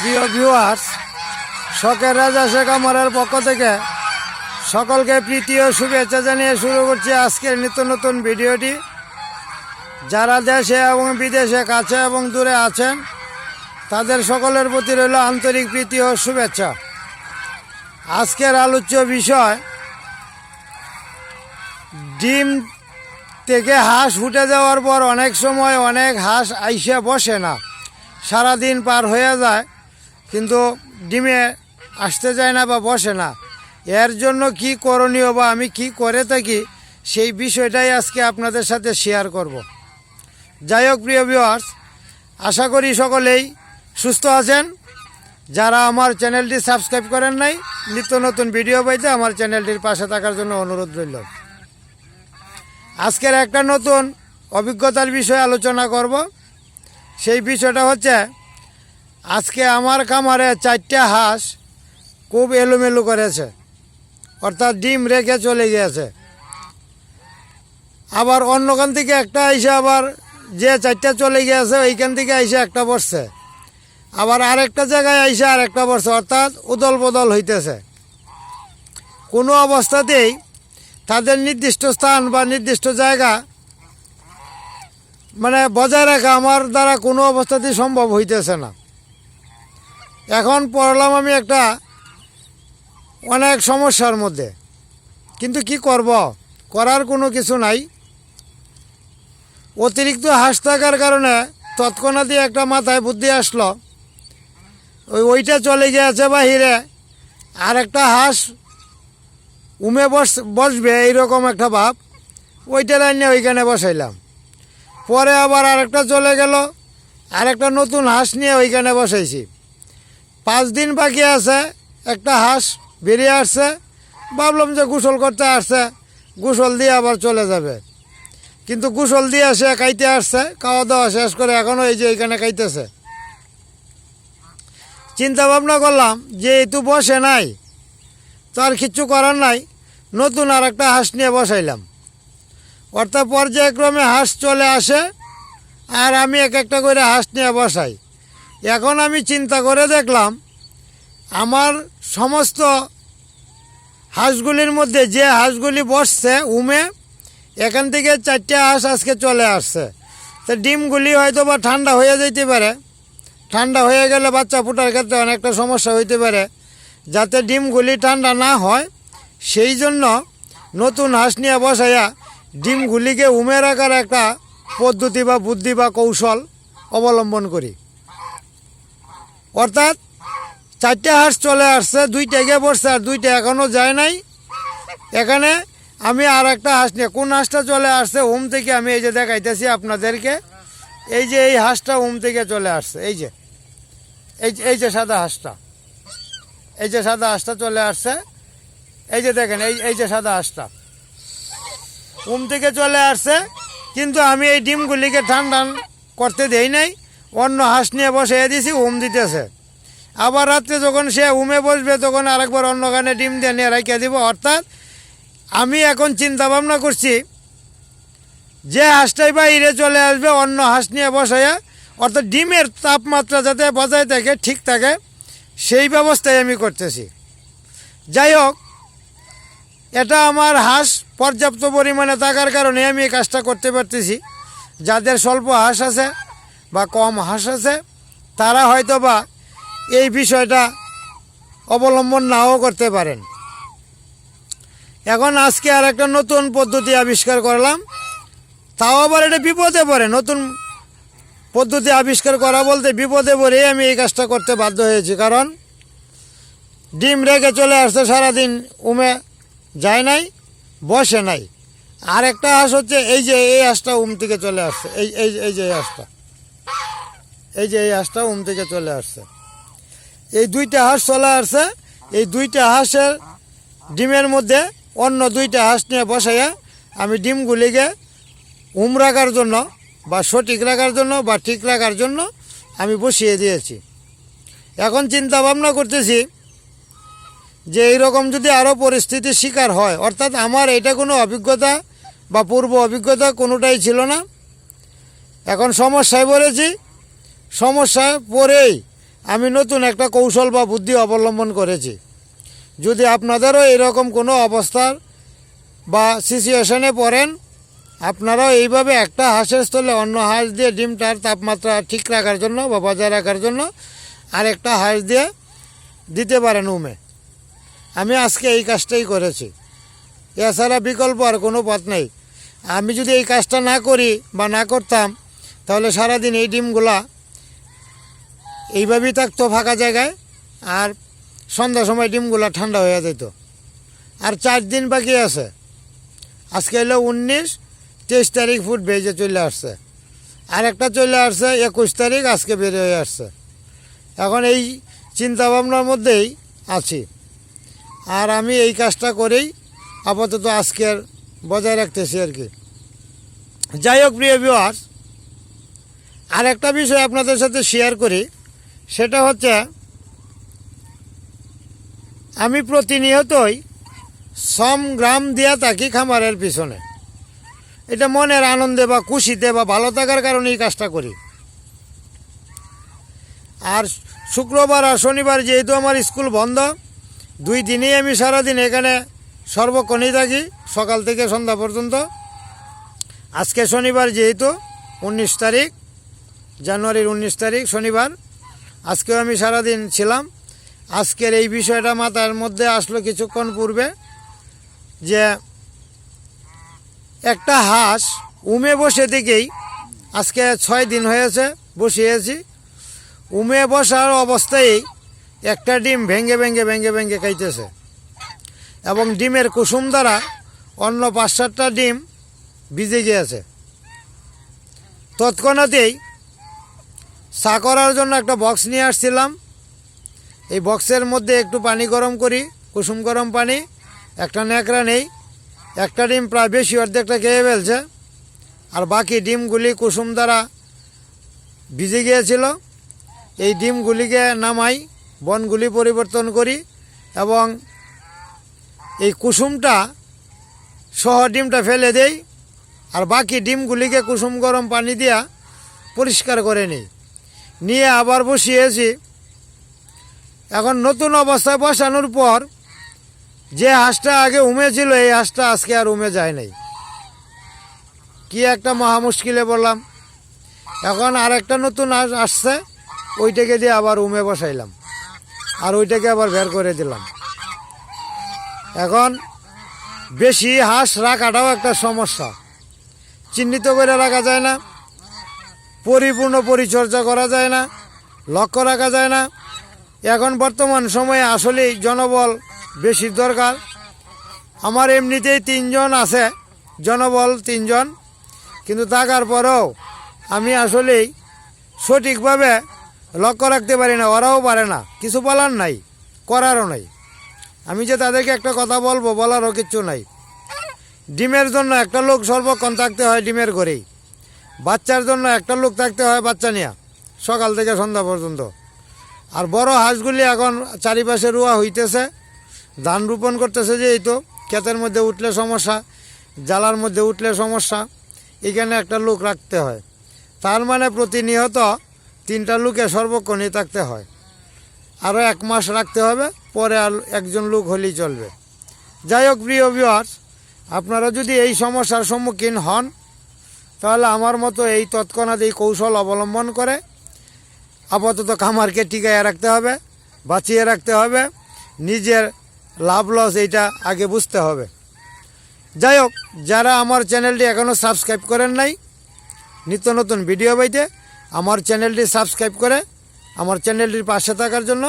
প্রিয় ভিউয়ার্স শখের রাজা শেখ আমারের পক্ষ থেকে সকলকে প্রীতি ও শুভেচ্ছা জানিয়ে শুরু করছি আজকের নিত্য নতুন ভিডিওটি। যারা দেশে এবং বিদেশে কাছে এবং দূরে আছেন, তাদের সকলের প্রতি রইল আন্তরিক প্রীতি ও শুভেচ্ছা। আজকের আলোচ্য বিষয়, ডিম থেকে হাঁস ফুটে যাওয়ার পর অনেক সময় অনেক হাঁস আইসে বসে না। সারাদিন পার হয়ে যায়, কিন্তু ডিমে আসতে যায় না বা বসে না। এর জন্য কি করণীয় বা আমি কি করে থাকি, সেই বিষয়টাই আজকে আপনাদের সাথে শেয়ার করব। যাই হোক, প্রিয় ভিউয়ার্স আশা করি সকলেই সুস্থ আছেন। যারা আমার চ্যানেলটি সাবস্ক্রাইব করেন নাই, নিত্য নতুন ভিডিও পাইতে আমার চ্যানেলটির পাশে থাকার জন্য অনুরোধ রইল। আজকের একটা নতুন অভিজ্ঞতার বিষয়ে আলোচনা করব। সেই বিষয়টা হচ্ছে, আজকে আমার খামারে চারটা হাঁস খুব এলোমেলো করেছে। অর্থাৎ ডিম রেখে চলে গিয়েছে। আবার অন্যখান থেকে একটা আইসে আবার যে চারটা চলে গিয়েছে, ওইখান থেকে আইসে একটা বসছে। আবার আরেকটা জায়গায় আইসে আরেকটা বসছে, অর্থাৎ উদল বদল হইতেছে। কোনো অবস্থাতেই তাদের নির্দিষ্ট স্থান বা নির্দিষ্ট জায়গা মানে বজায় রাখা আমার দ্বারা কোনো অবস্থাতেই সম্ভব হইতেছে না। এখন পড়লাম আমি একটা অনেক সমস্যার মধ্যে। কিন্তু কি করব? করার কোনো কিছু নাই। অতিরিক্ত হাঁস থাকার কারণে তৎক্ষণাৎই একটা মাথায় বুদ্ধি আসলো। ওই ওইটা চলে গিয়েছে বাহিরে। আর একটা হাঁস উমে বস, বসবে, এইরকম একটা ভাব। ওইটা লাইনে ওইখানে বসাইলাম। পরে আবার আরেকটা চলে গেল। আরেকটা নতুন হাঁস নিয়ে ওইখানে বসাইছি। পাঁচ দিন বাকি আছে, একটা হাঁস বেরিয়ে আসছে। ভাবলাম যে গোসল করতে আসছে, গোসল দিয়ে আবার চলে যাবে। কিন্তু গোসল দিয়ে সে কাইতে আসছে, খাওয়া দাওয়া শেষ করে এখনও এই যে এখানে খাইতেছে। চিন্তা ভাবনা করলাম যে এই তো বসে নাই, তো আর কিচ্ছু করার নাই, নতুন আর একটা হাঁস নিয়ে বসাইলাম। অর্থাৎ পর্যায়ক্রমে হাঁস চলে আসে আর আমি এক একটা করে হাঁস নিয়ে বসাই। এখন আমি চিন্তা করে দেখলাম, আমার সমস্ত হাঁসগুলির মধ্যে যে হাঁসগুলি বসছে উমে, এখান থেকে চারটে হাঁস আজকে চলে আসছে। তো ডিমগুলি হয়তো বা ঠান্ডা হয়ে যেতে পারে। ঠান্ডা হয়ে গেলে বাচ্চা ফুটার ক্ষেত্রে অনেকটা সমস্যা হইতে পারে, যাতে ডিমগুলি ঠান্ডা না হয়। সেই জন্য নতুন হাঁস নিয়ে বসাইয়া ডিমগুলিকে উমে রাখার একটা পদ্ধতি বা বুদ্ধি বা কৌশল অবলম্বন করি। অর্থাৎ চারটে হাঁস চলে আসছে, দুইটা গিয়ে বসছে আর দুইটা এখনও যায় নাই। এখানে আমি আর একটা হাঁস নিয়ে, কোন হাঁসটা চলে আসছে ওম থেকে আমি এই যে দেখাইতেছি আপনাদেরকে। এই যে এই হাঁসটা ওম থেকে চলে আসছে, এই যে, এই এই যে সাদা হাঁসটা, এই যে সাদা হাঁসটা চলে আসছে। এই যে দেখেন, এই এই যে সাদা হাঁসটা। উম থেকে চলে আসছে, কিন্তু আমি এই ডিমগুলিকে ঠান্ডা করতে দেই নাই, অন্য হাঁস নিয়ে বসে দিয়েছি উম দিতেছে। আবার রাত্রে যখন সে উমে বসবে, তখন আরেকবার অন্য গানে ডিম দিয়ে নিয়ে রাখিয়ে দিব। অর্থাৎ আমি এখন চিন্তা ভাবনা করছি, যে হাঁসটাই বাইরে চলে আসবে, অন্য হাঁস নিয়ে বসাইয়া, অর্থাৎ ডিমের তাপমাত্রা যাতে বজায় থাকে, ঠিক থাকে, সেই ব্যবস্থাই আমি করতেছি। যাই হোক এটা আমার হাঁস পর্যাপ্ত পরিমাণে থাকার কারণে আমি এই কাজটা করতে পারতেছি। যাদের স্বল্প হাঁস আছে বা কম হাঁস আছে, তারা হয়তো বা এই বিষয়টা অবলম্বন নাও করতে পারেন। এখন আজকে আর একটা নতুন পদ্ধতি আবিষ্কার করলাম। তাও আবার এটা বিপদে পড়ে। নতুন পদ্ধতি আবিষ্কার করা বলতে বিপদে পড়েই আমি এই কাজটা করতে বাধ্য হয়েছি। কারণ ডিম রেখে চলে আসছে সারাদিন, উমে যায় নাই, বসে নাই। আর একটা হাঁস হচ্ছে এই যে এই হাঁসটা উম থেকে চলে আসছে। এই এই এই যে এই হাঁসটা এই যে এই হাঁসটা উম থেকে চলে আসছে। এই দুইটা হাঁস চলে আসছে। এই দুইটা হাঁসের ডিমের মধ্যে অন্য দুইটা হাঁস নিয়ে বসাইয়া আমি ডিমগুলিকে উম রাখার জন্য বা সঠিক রাখার জন্য বা ঠিক রাখার জন্য আমি বসিয়ে দিয়েছি। এখন চিন্তা ভাবনা করতেছি যে এইরকম যদি আরও পরিস্থিতির শিকার হয়, অর্থাৎ আমার এটা কোনো অভিজ্ঞতা বা পূর্ব অভিজ্ঞতা কোনোটাই ছিল না। এখন সমস্যায় পড়েছি। সমস্যায় পড়েই আমি নতুন একটা কৌশল বা বুদ্ধি অবলম্বন করেছি। যদি আপনাদেরও এরকম কোনো অবস্থার বা সিচুয়েশনে পড়েন, আপনারাও এইভাবে একটা হাঁসের স্থলে অন্য হাঁস দিয়ে ডিমটার তাপমাত্রা ঠিক রাখার জন্য বা বজায় রাখার জন্য আরেকটা হাঁস দিয়ে দিতে পারেন উমে। আমি আজকে এই কাজটাই করেছি। এছাড়া বিকল্প আর কোনো পথ নেই। আমি যদি এই কাজটা না করি বা না করতাম, তাহলে সারাদিন এই ডিমগুলা এইভাবেই থাকতো ফাঁকা জায়গায়, আর সন্ধ্যার সময় ডিমগুলা ঠান্ডা হয়ে যেত। আর চার দিন বাকি আছে। আজকে হলো উনিশ, তেইশ তারিখ ফুট বেজে চলে আসছে। আর একটা চলে আসছে একুশ তারিখ, আজকে বের হয়ে আসছে। এখন এই চিন্তাভাবনার মধ্যেই আছি। আর আমি এই কাজটা করেই আপাতত আজকের বজায় রাখতেছি আর কি। যাই হোক, প্রিয় বিওয়ার আর একটা বিষয় আপনাদের সাথে শেয়ার করি। সেটা হচ্ছে, আমি প্রতিনিয়তই সম গ্রাম দিয়া থাকি খামারের পিছনে। এটা মনের আনন্দে বা খুশিতে বা ভালো থাকার কারণে এই কাজটা করি। আর শুক্রবার আর শনিবার যেহেতু আমার স্কুল বন্ধ দুই দিনেই আমি সারাদিন এখানে সর্বক্ষণই থাকি, সকাল থেকে সন্ধ্যা পর্যন্ত। আজকে শনিবার যেহেতু, উনিশ তারিখ, জানুয়ারির উনিশ তারিখ শনিবার, আজকেও আমি সারাদিন ছিলাম। আজকের এই বিষয়টা মাথার মধ্যে আসলো কিছুক্ষণ পূর্বে, যে একটা হাঁস উমে বসে থেকেই, আজকে ছয় দিন হয়েছে বসিয়েছি, উমে বসার অবস্থায় একটা ডিম ভেঙে ভেঙে ভেঙে ভেঙে খাইতেছে। এবং ডিমের কুসুম দ্বারা অন্য পাঁচ সাতটা ডিম ভিজে গিয়েছে। তৎক্ষণাতেই চা করার জন্য একটা বক্স নিয়ে আসছিলাম। এই বক্সের মধ্যে একটু পানি গরম করি, কুসুম গরম পানি, একটা ন্যাকড়া নেই, একটা ডিম প্রায় বেশি অর্ধেকটা খেয়ে ফেলছে। আর বাকি ডিমগুলি কুসুম দ্বারা ভিজে গিয়েছিল। এই ডিমগুলিকে নামাই বনগুলি পরিবর্তন করি এবং এই কুসুমটা সহ ডিমটা ফেলে দেই আর বাকি ডিমগুলিকে কুসুম গরম পানি দিয়া পরিষ্কার করে নিই। নিয়ে আবার বসিয়েছি। এখন নতুন অবস্থায় বসানোর পর যে হাঁসটা আগে উমে ছিল, এই হাঁসটা আজকে আর উমে যায় নাই। কি একটা মহা মুশকিলে বললাম এখন আর একটা নতুন হাঁস আসছে, ওইটাকে দিয়ে আবার উমে বসাইলাম। আর ওইটাকে আবার বের করে দিলাম। এখন বেশি হাঁস রাখাটাও একটা সমস্যা। চিহ্নিত করে রাখা যায় না, পরিপূর্ণ পরিচর্যা করা যায় না, লক্ষ্য রাখা যায় না। এখন বর্তমান সময়ে আসলেই জনবল বেশি দরকার। আমার এমনিতেই তিনজন আছে, জনবল তিনজন। কিন্তু থাকার পরেও আমি আসলেই সঠিকভাবে লক্ষ্য রাখতে পারি না, ওরাও পারে না, কিছু বলার নাই, করারও নাই। আমি যে তাদেরকে একটা কথা বলব, বলারও কিচ্ছু নাই। ডিমের জন্য একটা লোক সর্বক্ষণ থাকতে হয় ডিমের ঘরেই। বাচ্চার জন্য একটা লোক থাকতে হয় বাচ্চা নিয়ে, সকাল থেকে সন্ধ্যা পর্যন্ত। আর বড় হাঁসগুলি এখন চারিপাশে রোয়া হইতেছে, ধান রোপণ করতেছে যে এই তো ক্ষেতের মধ্যে উঠলে সমস্যা, জ্বালার মধ্যে উঠলে সমস্যা, এখানে একটা লোক রাখতে হয়। তার মানে প্রতিনিয়ত তিনটা লোকে সর্বক্ষণই থাকতে হয়। আরও এক মাস রাখতে হবে, পরে আর একজন লোক হলেই চলবে। যাই হোক, প্রিয় ভিউয়ার্স আপনারা যদি এই সমস্যার সম্মুখীন হন, তাহলে আমার মতো এই তৎক্ষণাৎ এই কৌশল অবলম্বন করে আপাতত খামারকে টিকায় রাখতে হবে, বাঁচিয়ে রাখতে হবে, নিজের লাভ লস এইটা আগে বুঝতে হবে। যাই হোক, যারা আমার চ্যানেলটি এখনও সাবস্ক্রাইব করেন নাই, নিত্য নতুন ভিডিও পাইতে আমার চ্যানেলটি সাবস্ক্রাইব করে আমার চ্যানেলটির পাশে থাকার জন্য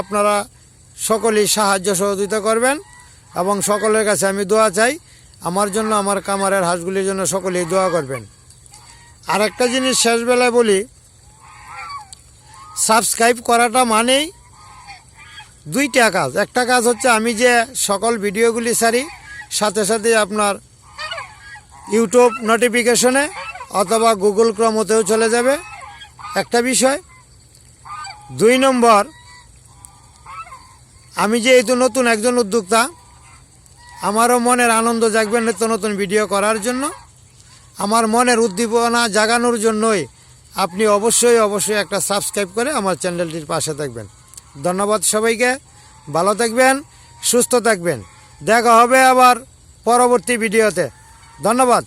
আপনারা সকলেই সাহায্য সহযোগিতা করবেন এবং সকলের কাছে আমি দোয়া চাই। আমার জন্য, আমার কামারের হাঁসগুলির জন্য সকলেই দোয়া করবেন। আর একটা জিনিস শেষবেলায় বলি, সাবস্ক্রাইব করাটা মানেই দুইটা কাজ। একটা কাজ হচ্ছে আমি যে সকল ভিডিওগুলি সারি সাথে সাথে আপনার ইউটিউব নোটিফিকেশনে অথবা গুগল ক্রমতেও চলে যাবে। একটা বিষয়। দুই নম্বর, আমি যে এই তো নতুন একজন উদ্যোক্তা, আমারও মনের আনন্দ জাগবে নিত্য নতুন ভিডিও করার জন্য। আমার মনের উদ্দীপনা জাগানোর জন্যই আপনি অবশ্যই অবশ্যই একটা সাবস্ক্রাইব করে আমার চ্যানেলটির পাশে থাকবেন। ধন্যবাদ সবাইকে, ভালো থাকবেন, সুস্থ থাকবেন। দেখা হবে আবার পরবর্তী ভিডিওতে। ধন্যবাদ।